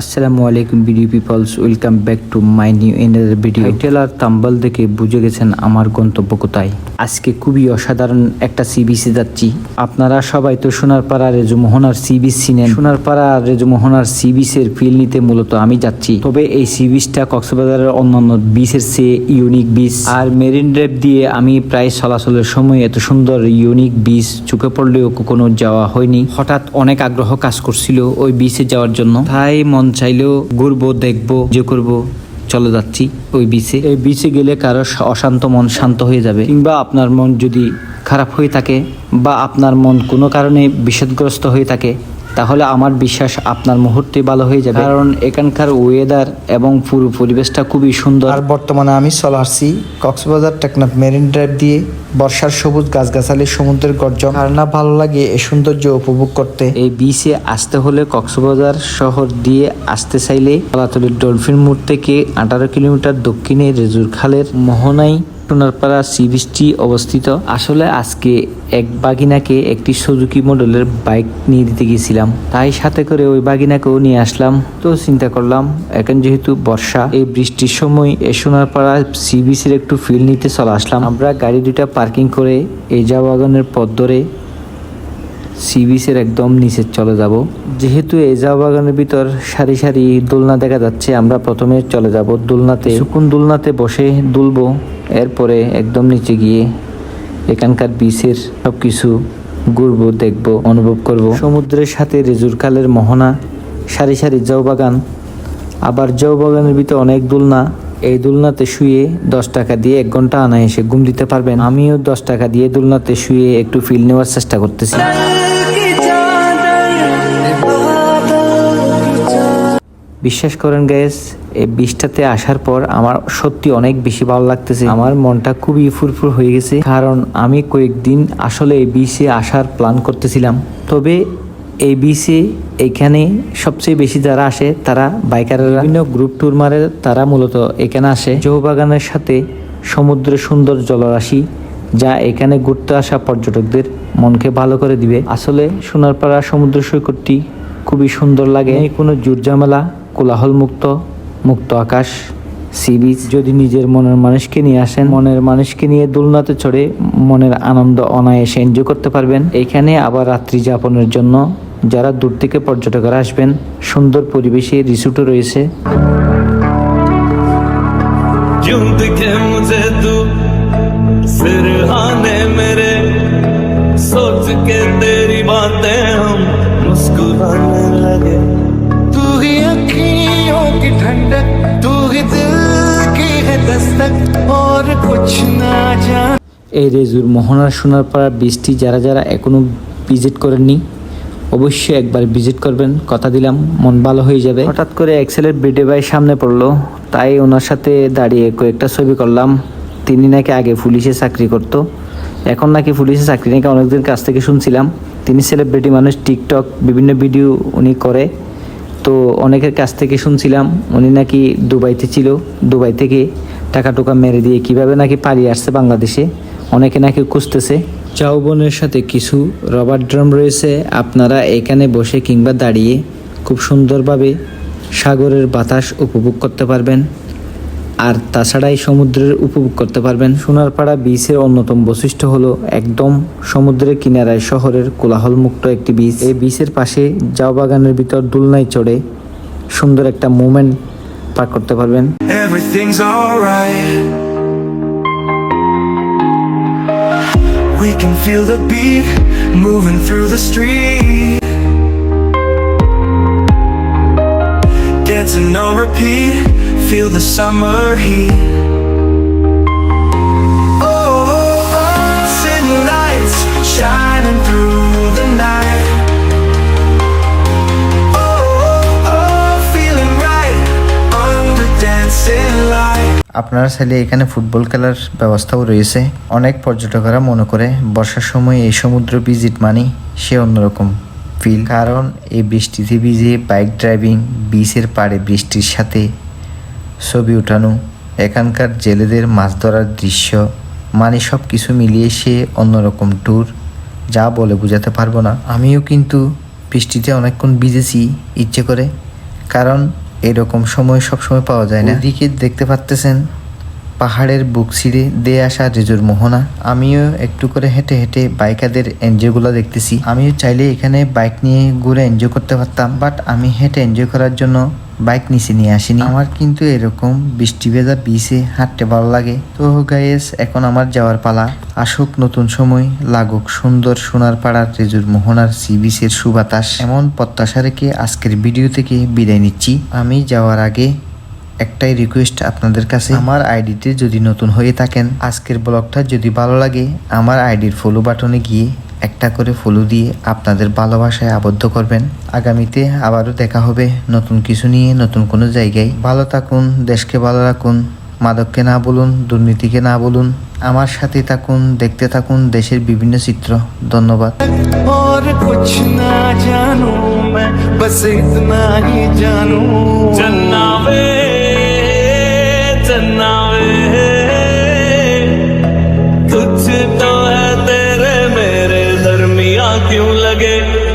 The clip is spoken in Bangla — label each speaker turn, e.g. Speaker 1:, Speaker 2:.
Speaker 1: আসসালামু আলাইকুম video peoples welcome back to my new another video title আর তাম্বাল দেখে বুঝে গেছেন আমার গন্তব্য কোথায়। আজকে খুবই অসাধারণ একটা সি বিচে যাচ্ছি। আপনারা সবাই তো সোনারপাড়া রেজু মোহনার সি বিচ চিনেন সোনারপাড়া রেজু মোহনার সি বিচের ফিল নিতে মূলত আমি যাচ্ছি। তবে এই সি বিচটা কক্সবাজারের অন্যান্য বিচের চেয়ে ইউনিক বিচ আর মেরিন ড্রাইভ দিয়ে আমি প্রায় চলাচলের সময় এত সুন্দর ইউনিক বিচ চোখে পড়লেও কখনো যাওয়া হয়নি। হঠাৎ অনেক আগ্রহ কাজ করছিল ওই বিচে যাওয়ার জন্য। তাই মন চাইলেও ঘুরবো, দেখব, যে করব, চলে যাচ্ছি ওই বিচে এই বিচে গেলে কারও অশান্ত মন শান্ত হয়ে যাবে। কিংবা আপনার মন যদি খারাপ হয়ে থাকে বা আপনার মন কোনো কারণে বিষদগ্রস্ত হয়ে থাকে তাহলে আমার বিশ্বাস আপনার মুহূর্তে ভালো হয়ে যাবে। কারণ এখানকার ওয়েদার এবং পুরো পরিবেশটা খুবই সুন্দর।
Speaker 2: আর বর্তমানে আমি চলে আসছি কক্সবাজার টেকনাফ মেরিন ড্রাইভ দিয়ে বর্ষার সবুজ গাছগাছালি সমুদ্রের গর্জন। আর না ভালো লাগে এই সৌন্দর্য উপভোগ করতে।
Speaker 1: এই বিচে আসতে হলে কক্সবাজার শহর দিয়ে আসতে চাইলে কলাতলির ডলফিন মোড় থেকে আঠারো কিলোমিটার দক্ষিণে রেজুর খালের মোহনাই সোনারপাড়া সি বিচটি অবস্থিত। আসলে আজকে এক বাগিনাকে একটি সুজুকি মডেলের বাইক নিয়ে দিতে গেছিলাম তাই সাথে করে ওই বাগিনাকেও নিয়ে আসলাম। তো চিন্তা করলাম, এখন যেহেতু বর্ষা, এই বৃষ্টির সময় এই সোনারপাড়া সি বিচের একটু ফিল নিতে চলে আসলাম। আমরা গাড়ি দুটা পার্কিং করে এই যা বাগানের পথ ধরে সি বিচের একদম নিচে চলে যাব। যেহেতু এই চা বাগানের ভিতর সারি সারি দোলনা দেখা যাচ্ছে, আমরা প্রথমে চলে যাব দোলনাতে। সুকুন দোলনাতে বসে দুলবো। এরপরে একদম নিচে গিয়ে এখানকার বিচের সব কিছু ঘুরবো, দেখব, অনুভব করব। সমুদ্রের সাথে রেজুর খালের মোহনা, সারি সারি জৌ বাগান। আবার জৌ বাগানের ভিতরে অনেক দোলনা। এই দোলনাতে শুয়ে দশ টাকা দিয়ে এক ঘণ্টা আনা এসে ঘুম দিতে পারবেন। আমিও দশ টাকা দিয়ে দোলনাতে শুয়ে একটু ফিল নেওয়ার চেষ্টা করতেছি। বিশ্বাস করেন গ্যাস এই বীজটাতে আসার পর আমার সত্যি অনেক বেশি ভালো লাগতেছে। আমার মনটা খুবই ফুরফুর হয়ে গেছে, কারণ আমি কয়েকদিন আসলে এই বিচে আসার প্ল্যান করতেছিলাম। তবে এই বিচে এখানে সবচেয়ে বেশি যারা আসে, তারা বাইকাররা। বিভিন্ন গ্রুপ ট্যুর মারে তারা মূলত এখানে আসে। চৌবাগানের সাথে সমুদ্রের সুন্দর জলরাশি, যা এখানে ঘুরতে আসা পর্যটকদের মনকে ভালো করে দিবে। আসলে সোনারপাড়া সমুদ্র সৈকতটি খুবই সুন্দর লাগে। কোনো জুরজামেলা কোলাহল মুক্ত মুক্ত আকাশ সি বিচ যদি নিজের মনের মানুষকে নিয়ে আসেন, মনের মানুষকে নিয়ে দোলনাতে চড়ে মনের আনন্দ অনায়াসে এনজয় করতে পারবেন। এখানে আবার রাত্রি যাপনের জন্য যারা দূর থেকে পর্যটকরা আসবেন, সুন্দর পরিবেশে রিসোর্টও রয়েছে। এই রেজুর মোহনার সোনারপাড়া বীজটি যারা যারা এখনও ভিজিট করেননি অবশ্যই একবার ভিজিট করবেন। কথা দিলাম মন ভালো হয়ে যাবে। হঠাৎ করে এক্সেলের বিডে ভাই সামনে পড়ল তাই ওনার সাথে দাঁড়িয়ে কয়েকটা ছবি করলাম। তিনি নাকি আগে পুলিশে চাকরি করত এখন নাকি পুলিশে চাকরি নাকি অনেকদিন কাছ থেকে শুনছিলাম। তিনি সেলিব্রিটি মানুষ টিকটক বিভিন্ন ভিডিও উনি করে। তো অনেকের কাছ থেকে শুনছিলাম উনি নাকি দুবাইতে ছিল দুবাই থেকে। টাকা টুকা মেরে দিয়ে কীভাবে নাকি পালিয়ে আসছে বাংলাদেশে? অনেকে নাকি খুঁজতেছে চাউবনের সাথে কিছু রবার ড্রাম রয়েছে, আপনারা এখানে বসে কিংবা দাঁড়িয়ে খুব সুন্দরভাবে সাগরের বাতাস উপভোগ করতে পারবেন। আর তাছাড়াই সমুদ্রের উপভোগ করতে পারবেন। সোনারপাড়া বিচের অন্যতম বৈশিষ্ট্য হলো একদম সমুদ্রের কিনারায় শহরের কোলাহলমুক্ত একটি বিচ। এই বিচের পাশে জাও বাগানের ভিতর দুলনায় চড়ে সুন্দর একটা মুমেন্ট পার করতে পারবেন।
Speaker 3: Everything's alright. We can feel the beat moving through the street. Dancing on repeat, feel the summer heat. Oh, oh, oh, city lights shining through
Speaker 2: আপনারা চাইলে এখানে ফুটবল খেলার ব্যবস্থাও রয়েছে। অনেক পর্যটকরা মনে করে, বর্ষার সময় এই সমুদ্র ভিজিট মানি সে অন্যরকম ফিল কারণ এই বৃষ্টিতে ভিজে বাইক ড্রাইভিং বিচের পাড়ে বৃষ্টির সাথে ছবি ওঠানো, এখানকার জেলেদের মাছ ধরার দৃশ্য মানে সব কিছু মিলিয়ে সে অন্যরকম ট্যুর যা বলে বোঝাতে পারব না। আমিও কিন্তু বৃষ্টিতে অনেকক্ষণ ভিজেছি, ইচ্ছে করে। কারণ এরকম সময় সবসময় পাওয়া যায় না। এদিকে দেখতে পাচ্তেছেন পাহাড়ের বুক ছিঁড়ে দে আসা রেজুর মোহনা। আমিও একটু করে হেঁটে হেঁটে বাইকাদের এনজয়গুলো দেখতেছি। আমিও চাইলে এখানে বাইক নিয়ে ঘুরে এনজয় করতে পারতাম, বাট আমি হেঁটে এনজয় করার জন্য বাইক নিচে নিয়ে আসিনি। আমার কিন্তু এরকম বৃষ্টি ভেজা বিচে হাঁটতে ভালো লাগে। তো গাইস এখন আমার যাওয়ার পালা। আসুক নতুন সময় লাগুক সুন্দর সোনার পাড়ার রেজুর মোহনার সি বিচের সুবাতাস। এমন প্রত্যাশা রেখে আজকের ভিডিও থেকে বিদায় নিচ্ছি। আমি যাওয়ার আগে একটাই রিকোয়েস্ট আপনাদের কাছে। আমার আইডিতে যদি নতুন হয়ে থাকেন আজকের ব্লগটা যদি ভালো লাগে আমার আইডির ফলো বাটনে গিয়ে একটা করে ফলো দিয়ে আপনাদের ভালোবাসায় আবদ্ধ করবেন। আগামীতে আবারও দেখা হবে নতুন কিছু নিয়ে নতুন কোনো জায়গায়। ভালো থাকুন দেশকে ভালো রাখুন মাদককে না বলুন দুর্নীতিকে না বলুন। আমার সাথে থাকুন দেখতে থাকুন দেশের বিভিন্ন চিত্র। ধন্যবাদ।
Speaker 4: और કેવું લાગે